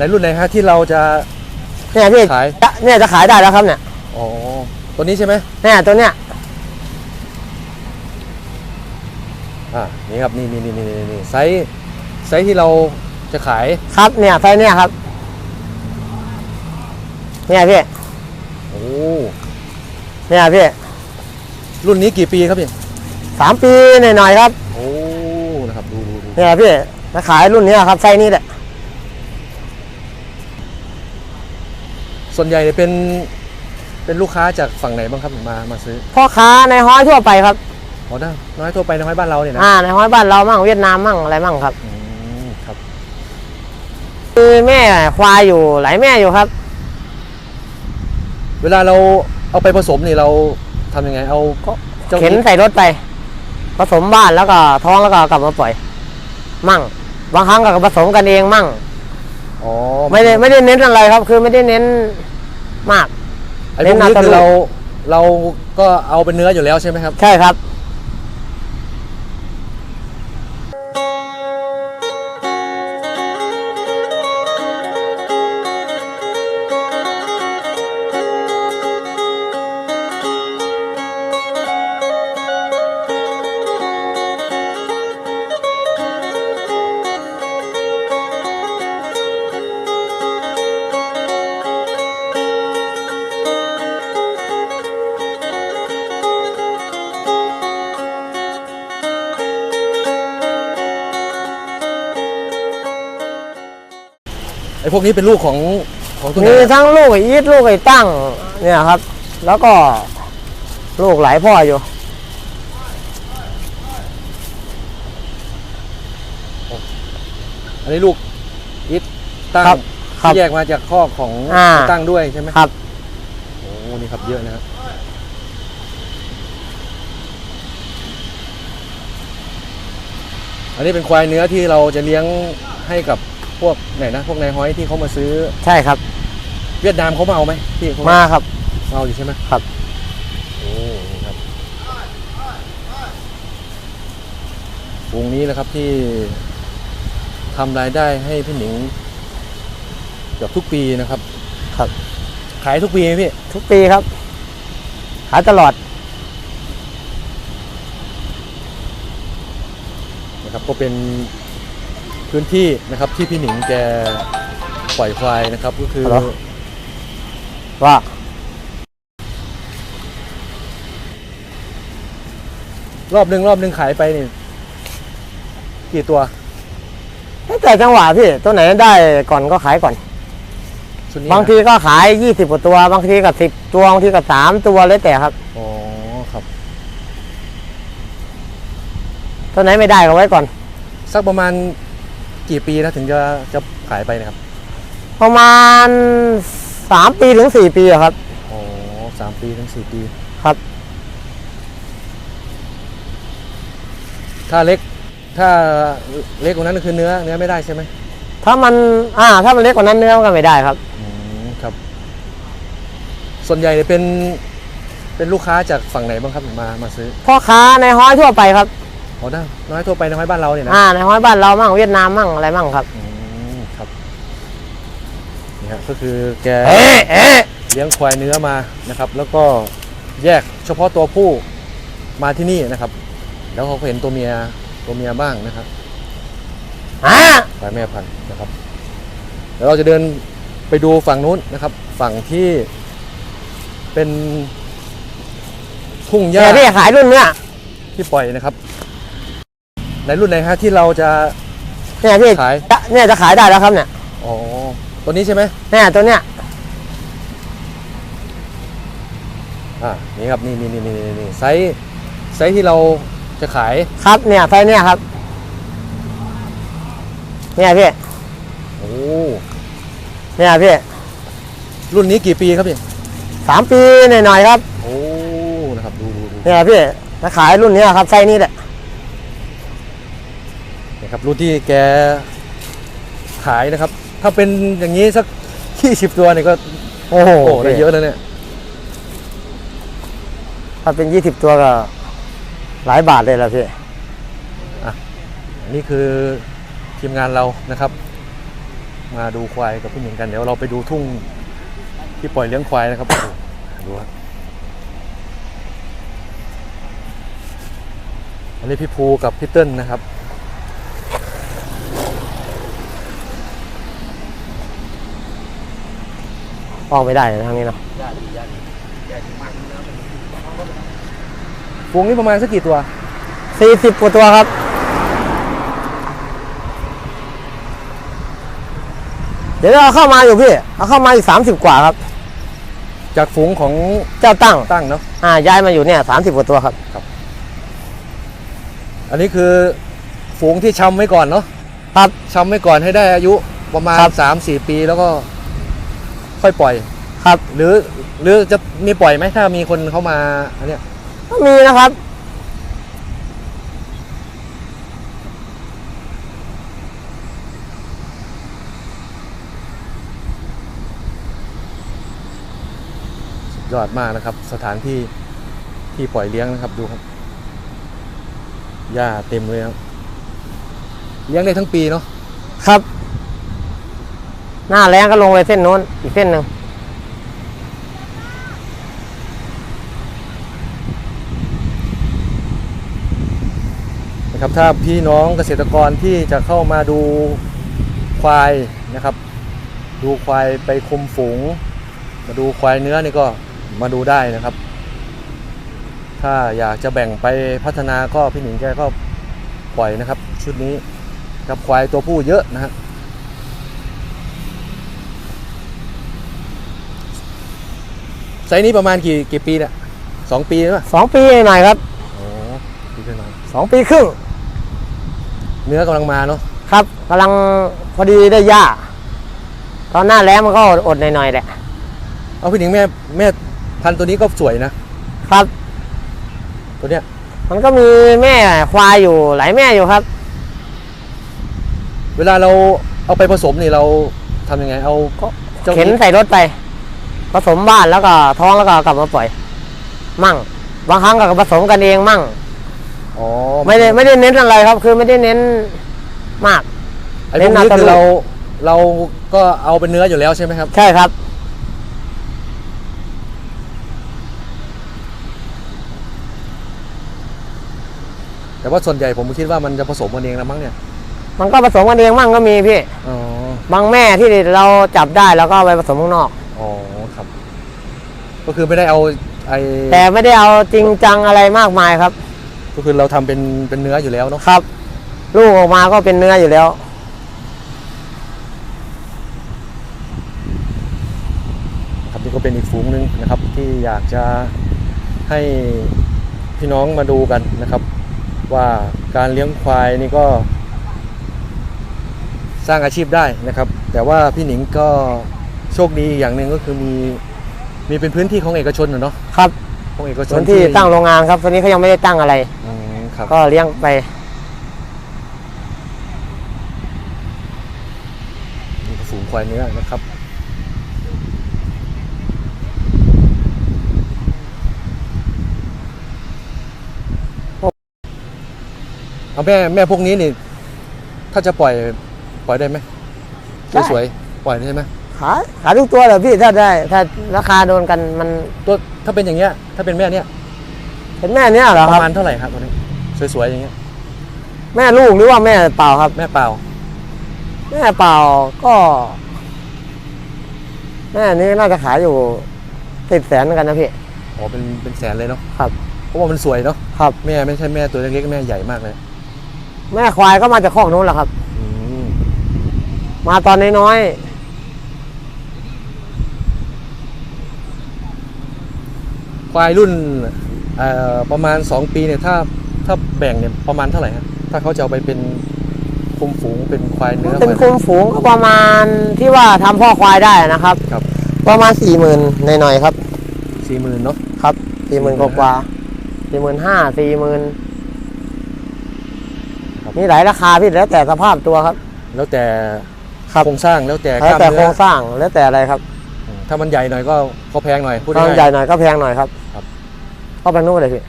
ในรุ่นไหนฮะที่เราจะ เนี่ยพี่ขายจะเนี่ยจะขายได้แล้วครับเนี่ยอ๋อตัวนี้ใช่ไหมเนี่ยตัวเนี้ยอ่านี่ครับนี่นี่นี่นี่นี่นี่ไซส์ไซส์ที่เราจะขายครับเนี่ยไซส์เนี่ยครับ เนี่ยพี่โอ้เนี่ยพี่รุ่นนี้กี่ปีครับพี่สามปีหน่อยๆครับโอ้นะครับดูดูดูเนี่ยพี่จะขายรุ่นเนี้ยครับไซส์นี้แหละ ส่วนใหญ่เนี่ยเป็นเป็นลูกค้าจากฝั่งไหนบ้างครับมามาซื้อพ่อค้าในห้อยทั่วไปครับอ๋อได้น้อยทั่วไปน้อยบ้านเราเนี่ยนะอ่าในห้อยบ้านเรามั่งเวียดนามมั่งอะไรมั่งครับ อืมครับมีแม่ควายอยู่หลายแม่อยู่ครับ เวลาเราเอาไปผสมนี่เราทำยังไง เอาก็ จ้าเข็นอีทใส่รถไป ผสมบ้านแล้วก็ท้องแล้วก็กลับมาปล่อย มั่ง บางครั้งก็ผสมกันเองมั่ง อ๋อไม่ได้ไม่ได้เน้นอะไรครับ คือไม่ได้เน้น มากไอ้พวกเน้นี้นเอาคือแต่เราลูกเราก็เอาเป็นเนื้ออยู่แล้วใช่ไหมครับ ใช่ครับ พวกนี้เป็นลูกของของตัวไหนมีอะทั้งลูกไอ้อีทลูกไอ้ตั้งเนี่ยครับ แล้วก็ลูกหลายพ่ออยู่ อันนี้ลูกอิทตั้งครับครับที่แยกมาจากข้อของอ่า ตั้งด้วยใช่ไหมครับ โอ้นี่ครับเยอะนะครับอันนี้เป็นควายเนื้อที่เราจะเลี้ยงให้กับ พวกไหนนะพวกนายฮ้อยที่เขามาซื้อใช่ครับ เวียดนามเขามาเอาไหมพี่เขมาครับมาเอาอยู่ใช่ไหมครับ โอ้นี่ครับวงนี้นะครับที่ทำรายได้ให้พี่หนิงเกือบทุกปีนะครับ ครับ ขายทุกปีไหมพี่ทุกปีครับ ขายตลอดนะครับก็เป็น พื้นที่นะครับที่พี่หนิงแกปล่อยควายนะครับก็คือเหรอว่า รอบหนึ่งรอบหนึ่งขายไปนี่กี่ตัวแต่จังหวะพี่ตัวไหนได้ก่อนก็ขายก่อน ชุดนี้บางทีก็ขายยี่สิบกว่าตัว บางทีก็สิบตัวบางทีก็สามตัวเลยแต่ครับ อ๋อครับ ตัวไหนไม่ได้ก็ไว้ก่อน สักประมาณ กี่ปีนะถึงจะจะขายไปนะครับประมาณสามปีถึงสี่ปีอะครับอ๋อสามปีถึงสี่ปี ครับ ถ้าเล็ก ถ้าเล็กกว่านั้นก็คือเนื้อเนื้อไม่ได้ใช่ไหมถ้ามันอ่าถ้ามันเล็กกว่านั้นเนื้อมันก็ไม่ได้ครับ อืมครับ ส่วนใหญ่เนี่ยเป็นเป็นลูกค้าจากฝั่งไหนบ้างครับมามาซื้อ พ่อค้าในห้อยทั่วไปครับ อ๋อได้น้อยทั่วไปน้อยบ้านเราเนี่ยนะอ่าในห้อยบ้านเรามั่งเวียดนามมั่งอะไรมั่งครับอืมครับนี่ฮะก็คือแกเอ๊ะเอ๊ะเลี้ยงควายเนื้อมานะครับ แล้วก็แยกเฉพาะตัวผู้มาที่นี่นะครับ แล้วเขาก็เห็นตัวเมียตัวเมียบ้างนะครับอ่าควายแม่พันธุ์นะครับเดี๋ยวเราจะเดินไปดูฝั่งนู้นนะครับ ฝั่งที่เป็นทุ่งหญ้าแต่พี่ขายรุ่นเนี้ยที่ปล่อยนะครับ ในรุ่นไหนฮะที่เราจะ เนี่ยพี่ขายจะเนี่ยจะขายได้แล้วครับเนี่ยอ๋อตัวนี้ใช่ไหมเนี่ยตัวเนี้ยอ่านี่ครับนี่นี่นี่นี่นี่ไซส์ไซส์ที่เราจะขายครับเนี่ยไซส์เนี่ยครับ เนี่ยพี่โอ้เนี่ยพี่รุ่นนี้กี่ปีครับพี่สามปีหน่อยๆครับโอ้นะครับดูดูดูเนี่ยพี่จะขายรุ่นเนี้ยครับไซส์นี้แหละนะ ครับรุ่นที่แกขายนะครับ ถ้าเป็นอย่างนี้สักยี่สิบตัวเนี่ยก็โอ้โหโอ้ได้เยอะแล้วเนี่ย ถ้าเป็นยี่สิบตัวก็หลายบาทเลยละพี่อันนี่คือทีมงานเรานะครับ มาดูควายกับพี่หนิงกันเดี๋ยวเราไปดูทุ่งที่ปล่อยเลี้ยงควายนะครับโอ้โหดูครับอันนี้พี่ภูกับพี่เติ้ลนะครับ ออกไม่ได้เลยทางนี้เนาะฟูงนี่ประมาณสักกี่ตัว สี่สิบกว่าตัวครับ เดี๋ยวเราเข้ามาอยู่พี่เอาเข้ามาอีกสามสิบกว่าครับ จากฝูงของเจ้าตั้งตั้งเนาะอ่าย้ายมาอยู่เนี่ยสามสิบกว่าตัวครับ อันนี้คือฝูงที่ชำไว้ก่อนเนาะครับ ชำไว้ก่อนให้ได้อายุประมาณครับ สามสี่ปีแล้วก็ ค่อยปล่อย ครับ หรือหรือจะมีปล่อยไหมถ้ามีคนเข้ามาอันเนี้ยก็มีนะครับ สุดยอดมากนะครับ สถานที่ที่ปล่อยเลี้ยงนะครับดูครับหญ้าเต็มเลยครับเลี้ยงได้ทั้งปีเนาะครับ หน้าแรงก็ลงไปเส้นโน้น อีกเส้นหนึ่งนะครับถ้าพี่น้องเกษตรกรที่จะเข้ามาดูควายนะครับ ดูควายไปคุมฝูง มาดูควายเนื้อนี่ก็มาดูได้นะครับ ถ้าอยากจะแบ่งไปพัฒนาก็พี่หนิงแกก็ปล่อยนะครับ ชุดนี้กับควายตัวผู้เยอะนะฮะ ไซส์นี้ประมาณกี่กี่ปีเนี่ยสองปีหรือเปล่าสองปีหน่อยครับโอ้ปีขึ้นมาสองปีครึ่งเนื้อกำลังมาเนาะครับกำลังพอดีได้หญ้าตอนหน้าแล้งมันก็อดหน่อยๆแหละเอาพี่หนิงแม่แม่พันธุ์ตัวนี้ก็สวยนะครับ ตัวเนี้ยมันก็มีแม่ควายอยู่หลายแม่อยู่ครับ เวลาเราเอาไปผสมนี่เราทำยังไง เอาก็เจ้าเข็นใส่รถไป ผสมบ้านแล้วก็ท้องแล้วก็กลับมาปล่อย มั่ง บางครั้งก็ผสมกันเองมั่งอ๋อไม่ได้ไม่ได้เน้นอะไรครับ คือไม่ได้เน้นมากไอ้พวกเน้นี้นเอาคือตัวเราเราก็เอาเป็นเนื้ออยู่แล้วใช่ไหมครับ ใช่ครับ แต่ว่าส่วนใหญ่ผมคิดว่ามันจะผสมกันเองแล้วมั้งเนี่ย มันก็ผสมกันเองมั่งก็มีพี่อ๋อบางแม่ที่เราจับได้แล้วก็เอาไปผสมข้างนอกอ๋อครับ ก็คือไม่ได้เอาไอ้แต่ไม่ได้เอาจริงจังอะไรมากมายครับ ก็คือเราทำเป็นเป็นเนื้ออยู่แล้วเนาะครับ ลูกออกมาก็เป็นเนื้ออยู่แล้ว ครับนี่ก็เป็นอีกฝูงหนึ่งนะครับ ที่อยากจะให้พี่น้องมาดูกันนะครับ ว่าการเลี้ยงควายนี่ก็ สร้างอาชีพได้นะครับ แต่ว่าพี่หนิงก็โชคดีอย่างหนึ่งก็คือมี มีเป็นพื้นที่ของเอกชนนะเนาะครับของเอกชส่วนนที่ตั้งโรงงานครับ ตอนนี้เขายังไม่ได้ตั้งอะไร อืมครับก็เลี้ยงไป นี่ก็ฝูงควายเนื้อนะครับ เอาแม่แม่พวกนี้นี่ ถ้าจะปล่อยปล่อยได้ไหมได้ สวยๆปล่อยได้ใช่ไหม ขายขายทุกตัวเลยพี่ถ้าได้ ถ้าราคาโดนกันมันตัวถ้าเป็นอย่างเงี้ย ถ้าเป็นแม่เนี้ยเป็นแม่เนี้ยเหรอปครับระมาณเท่าไหร่ครับตัวนี้ สวยๆอย่างเงี้ยแม่ลูกหรือว่าแม่เปล่าครับ แม่เปล่าแม่เปล่าก็ แม่นี้น่าจะขายอยู่สิบแสนเหมือนกันนะพี่ อ๋อเป็นเป็นแสนเลยเนาะครับ เพราะว่ามันสวยเนาะครับ แม่ไม่ใช่แม่ตัวเล็กๆแม่ใหญ่มากเลยแม่ควายก็มาจากคอกนู้นแหละครับ อืมมาตอนน้อย ควายรุ่นเอ่อประมาณ 2 ปีเนี่ยถ้าถ้าแบ่งเนี่ยประมาณเท่าไหร่ครับถ้าเขาจะเอาไปเป็นคุมฝูงเป็นควายเนื้อๆเป็นคุมฝูงก็ประมาณที่ว่าทำพ่อควายได้นะครับครับ ประมาณสี่หมื่นหน่อยๆครับสี่หมื่นเนาะครับสี่หมื่นกว่าสี่หมื่นห้าสี่หมื่นมีหลายราคาพี่แล้วแต่สภาพตัวครับ แล้วแต่ครับโครงสร้างแล้วแต่กแล้วล้ามแต่โครเนื้องสร้างแล้วแต่อะไรครับ ถ้ามันใหญ่หน่อยก็ก็แพงหน่อยพูดถ้าง่าย ใหญ่หน่อยก็แพงหน่อยครับครับ เข้าไปนู่นเลยพี่